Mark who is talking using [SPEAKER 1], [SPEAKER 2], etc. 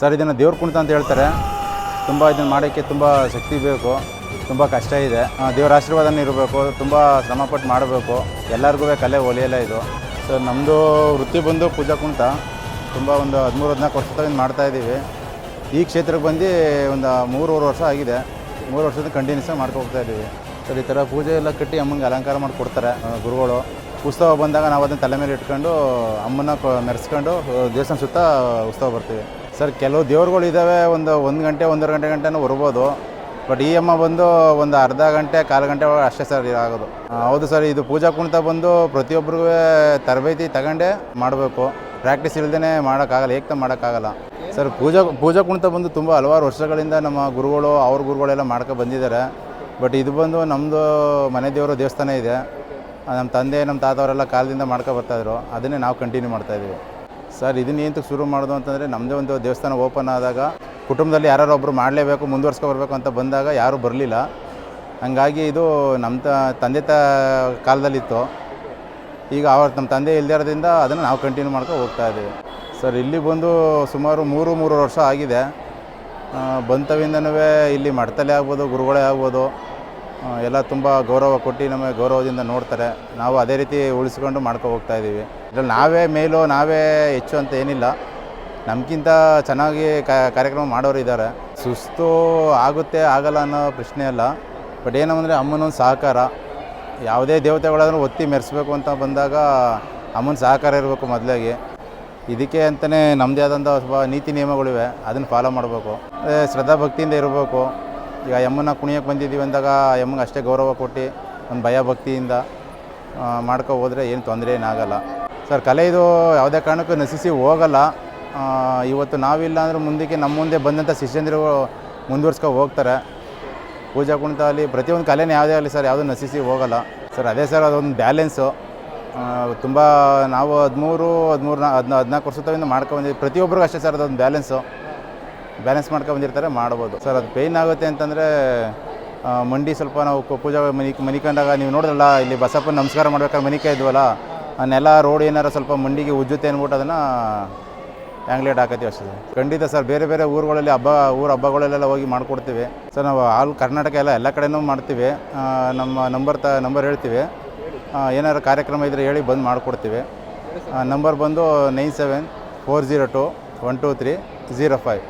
[SPEAKER 1] Sir, ಇದನ್ನು ದೇವ್ರ ಕುಣಿತ ಅಂತ ಹೇಳ್ತಾರೆ. ತುಂಬ ಇದನ್ನು ಮಾಡೋಕ್ಕೆ ತುಂಬ ಶಕ್ತಿ ಬೇಕು, ತುಂಬ ಕಷ್ಟ ಇದೆ. ದೇವರ ಆಶೀರ್ವಾದನೇ ಇರಬೇಕು, ತುಂಬ ಶ್ರಮಪಟ್ಟು ಮಾಡಬೇಕು. ಎಲ್ಲರಿಗೂ ಕಲೆ ಒಲಿಯಲ್ಲ ಇದು. ಸೊ ನಮ್ಮದು ವೃತ್ತಿ ಬಂದು ಪೂಜಾ ಕುಣಿತ ತುಂಬ ಒಂದು ಹದಿಮೂರು, ಹದಿನಾಲ್ಕು ವರ್ಷದಿಂದ ಮಾಡ್ತಾ ಇದ್ದೀವಿ. ಈ ಕ್ಷೇತ್ರಕ್ಕೆ ಬಂದು ಒಂದು ಮೂರುವರೆ ವರ್ಷ ಆಗಿದೆ. ಮೂರು ವರ್ಷದಿಂದ ಕಂಟಿನ್ಯೂಸ್ ಆಗಿ ಹೋಗ್ತಾ ಇದ್ದೀವಿ. ಸರ್, ಈ ಥರ ಪೂಜೆ ಎಲ್ಲ ಕಟ್ಟಿ ಅಮ್ಮಂಗೆ ಅಲಂಕಾರ ಮಾಡಿ ಕೊಡ್ತಾರೆ ಗುರುಗಳು. ಉತ್ಸವ ಬಂದಾಗ ನಾವು ಅದನ್ನು ತಲೆ ಮೇಲೆ ಇಟ್ಕೊಂಡು ಅಮ್ಮನ ಮೆರೆಸ್ಕೊಂಡು ದೇವಸ್ಥಾನ ಸುತ್ತ ಉತ್ಸವ ಬರ್ತೀವಿ. ಸರ್, ಕೆಲವು ದೇವ್ರುಗಳು ಇದ್ದಾವೆ ಒಂದು ಒಂದು ಗಂಟೆ, ಒಂದೂವರೆ ಗಂಟೆ ಗಂಟೆನೂ ಬರ್ಬೋದು. ಬಟ್ ಈ ಅಮ್ಮ ಬಂದು ಒಂದು ಅರ್ಧ ಗಂಟೆ, ಕಾಲು ಗಂಟೆ ಒಳಗೆ ಅಷ್ಟೇ ಸರ್ ಇದಾಗೋದು. ಹೌದು ಸರ್, ಇದು ಪೂಜಾ ಕುಣಿತ ಬಂದು ಪ್ರತಿಯೊಬ್ಬರಿಗೂ ತರಬೇತಿ ತಗೊಂಡೇ ಮಾಡಬೇಕು. ಪ್ರಾಕ್ಟೀಸ್ ಇಲ್ಲದೇ ಮಾಡೋಕ್ಕಾಗಲ್ಲ ಏಕ್ತ ಮಾಡೋಕ್ಕಾಗಲ್ಲ. ಸರ್, ಪೂಜಾ ಪೂಜಾ ಕುಣಿತ ಬಂದು ತುಂಬ ಹಲವಾರು ವರ್ಷಗಳಿಂದ ನಮ್ಮ ಗುರುಗಳು, ಅವ್ರ ಗುರುಗಳೆಲ್ಲ ಮಾಡ್ಕೊ ಬಂದಿದ್ದಾರೆ. ಬಟ್ ಇದು ಬಂದು ನಮ್ಮದು ಮನೆ ದೇವರು ದೇವಸ್ಥಾನ ಇದೆ. ನಮ್ಮ ತಂದೆ, ನಮ್ಮ ತಾತವರೆಲ್ಲ ಕಾಲದಿಂದ ಮಾಡ್ಕೊ ಬರ್ತಾಯಿದ್ರು ಅದನ್ನೇ ನಾವು ಕಂಟಿನ್ಯೂ ಮಾಡ್ತಾಯಿದ್ದೀವಿ ಸರ್, ಇದನ್ನ ಏನಂತ ಶುರು ಮಾಡೋದು ಅಂತಂದರೆ ನಮ್ಮದೇ ಒಂದು ದೇವಸ್ಥಾನ ಓಪನ್ ಆದಾಗ ಕುಟುಂಬದಲ್ಲಿ ಯಾರು ಒಬ್ಬರು ಮಾಡಲೇಬೇಕು, ಮುಂದುವರ್ಸ್ಕೊ ಬರಬೇಕು ಅಂತ ಬಂದಾಗ ಯಾರೂ ಬರಲಿಲ್ಲ. ಹಂಗಾಗಿ ಇದು ನಮ್ಮ ತ ತಂದೆ ತ ಕಾಲದಲ್ಲಿತ್ತು. ಈಗ ಅವ್ರ ನಮ್ಮ ತಂದೆ ಇಲ್ದಿರೋದ್ರಿಂದ ಅದನ್ನು ನಾವು ಕಂಟಿನ್ಯೂ ಮಾಡ್ಕೊ ಹೋಗ್ತಾ ಇದ್ದೀವಿ. ಸರ್, ಇಲ್ಲಿ ಬಂದು ಸುಮಾರು ಮೂರು ಮೂರು ವರ್ಷ ಆಗಿದೆ. ಬಂತವಿಂದನೂ ಇಲ್ಲಿ ಮಠದಲ್ಲೇ ಆಗ್ಬೋದು, ಗುರುಗಳೇ ಆಗ್ಬೋದು. ಎಲ್ಲ ತುಂಬ ಗೌರವ ಕೊಟ್ಟು ನಮಗೆ ಗೌರವದಿಂದ ನೋಡ್ತಾರೆ. ನಾವು ಅದೇ ರೀತಿ ಉಳಿಸ್ಕೊಂಡು ಮಾಡ್ಕೊ ಹೋಗ್ತಾ ಇದ್ದೀವಿ. ಇದರಲ್ಲಿ ನಾವೇ ಮೇಲೋ, ನಾವೇ ಹೆಚ್ಚು ಅಂತ ಏನಿಲ್ಲ. ನಮಗಿಂತ ಚೆನ್ನಾಗಿ ಕಾರ್ಯಕ್ರಮ ಮಾಡೋರು ಇದ್ದಾರೆ. ಸುಸ್ತು ಆಗುತ್ತೆ, ಆಗಲ್ಲ ಅನ್ನೋ ಪ್ರಶ್ನೆ ಅಲ್ಲ. ಬಟ್ ಏನಂದರೆ ಅಮ್ಮನೊಂದು ಸಹಕಾರ. ಯಾವುದೇ ದೇವತೆಗಳಾದ್ರೂ ಒತ್ತಿ ಮೆರೆಸ್ಬೇಕು ಅಂತ ಬಂದಾಗ ಅಮ್ಮನ ಸಹಕಾರ ಇರಬೇಕು ಮೊದಲಾಗಿ. ಇದಕ್ಕೆ ಅಂತಲೇ ನಮ್ಮದೇ ಆದಂಥ ಸ್ವಲ್ಪ ನೀತಿ ನಿಯಮಗಳಿವೆ. ಅದನ್ನು ಫಾಲೋ ಮಾಡಬೇಕು. ಶ್ರದ್ಧಾ ಭಕ್ತಿಯಿಂದ ಇರಬೇಕು. ಈಗ ಯಮ್ಮನ ಕುಣಿಯಕ್ಕೆ ಬಂದಿದ್ದೀವಿ ಅಂದಾಗ ಯಮ್ಮಗೆ ಅಷ್ಟೇ ಗೌರವ ಕೊಟ್ಟು ಒಂದು ಭಯ ಭಕ್ತಿಯಿಂದ ಮಾಡ್ಕೊ ಹೋದರೆ ಏನು ತೊಂದರೆ ಏನಾಗಲ್ಲ ಸರ್ ಕಲೆ ಇದು ಯಾವುದೇ ಕಾರಣಕ್ಕೂ ನಶಿಸಿ ಹೋಗಲ್ಲ. ಇವತ್ತು ನಾವಿಲ್ಲ ಅಂದ್ರೆ ಮುಂದಕ್ಕೆ ನಮ್ಮ ಮುಂದೆ ಬಂದಂಥ ಶಿಷ್ಯಂದಿರು ಮುಂದುವರ್ಸ್ಕೊ ಹೋಗ್ತಾರೆ. ಪೂಜಾ ಕುಣಿತ ಆಗಲಿ, ಪ್ರತಿಯೊಂದು ಕಲೆನೇ ಯಾವುದೇ ಆಗಲಿ ಸರ್, ಯಾವುದೂ ನಶಿಸಿ ಹೋಗಲ್ಲ. ಸರ್, ಅದೇ ಸರ್, ಅದೊಂದು ಬ್ಯಾಲೆನ್ಸು. ತುಂಬ ನಾವು ಹದಿಮೂರು ಹದಿಮೂರು ಹದಿನಾ ಹದಿನಾಲ್ಕು ವರ್ಷದಿಂದ ಮಾಡ್ಕೊಂಡಿದ್ದೀವಿ ಪ್ರತಿಯೊಬ್ಬರಿಗೂ ಅಷ್ಟೇ ಸರ್, ಅದೊಂದು ಬ್ಯಾಲೆನ್ಸು. ಬ್ಯಾಲೆನ್ಸ್ ಮಾಡ್ಕೊಂಡು ಬಂದಿರ್ತಾರೆ, ಮಾಡ್ಬೋದು. ಸರ್ ಅದು ಪೇಯ್ನ್ ಆಗುತ್ತೆ ಅಂತಂದರೆ ಮಂಡಿ ಸ್ವಲ್ಪ ನಾವು ಪೂಜಾ ಮನಿ, ಮನಿಕೊಂಡಾಗ ನೀವು ನೋಡಿದ್ರಲ್ಲ, ಇಲ್ಲಿ ಬಸಪ್ಪನ ನಮಸ್ಕಾರ ಮಾಡ್ಬೇಕಾದ್ರೆ ಮನಿಕ ಇದ್ವಲ್ಲ ನೆಲ ರೋಡ್ ಏನಾರ ಸ್ವಲ್ಪ ಮಂಡಿಗೆ ಉಜ್ಜುತ್ತೆ ಅಂದ್ಬಿಟ್ಟು ಅದನ್ನು ಆ್ಯಂಗ್ಲೇಟ್ ಹಾಕತ್ತೀವಿ ಅಷ್ಟೇ ಖಂಡಿತ ಸರ್ ಬೇರೆ ಬೇರೆ ಊರುಗಳಲ್ಲಿ ಹಬ್ಬ, ಊರು ಹಬ್ಬಗಳಲ್ಲೆಲ್ಲ ಹೋಗಿ ಮಾಡಿಕೊಡ್ತೀವಿ. ಸರ್ ನಾವು ಆಲ್ ಕರ್ನಾಟಕ ಎಲ್ಲ ಎಲ್ಲ ಕಡೆನೂ ಮಾಡ್ತೀವಿ. ನಮ್ಮ ನಂಬರ್ ತ ನಂಬರ್ ಹೇಳ್ತೀವಿ. ಏನಾರು ಕಾರ್ಯಕ್ರಮ ಇದ್ದರೆ ಹೇಳಿ ಬಂದು ಮಾಡಿಕೊಡ್ತೀವಿ. ನಂಬರ್ ಬಂದು nine seven four zero two one two three zero five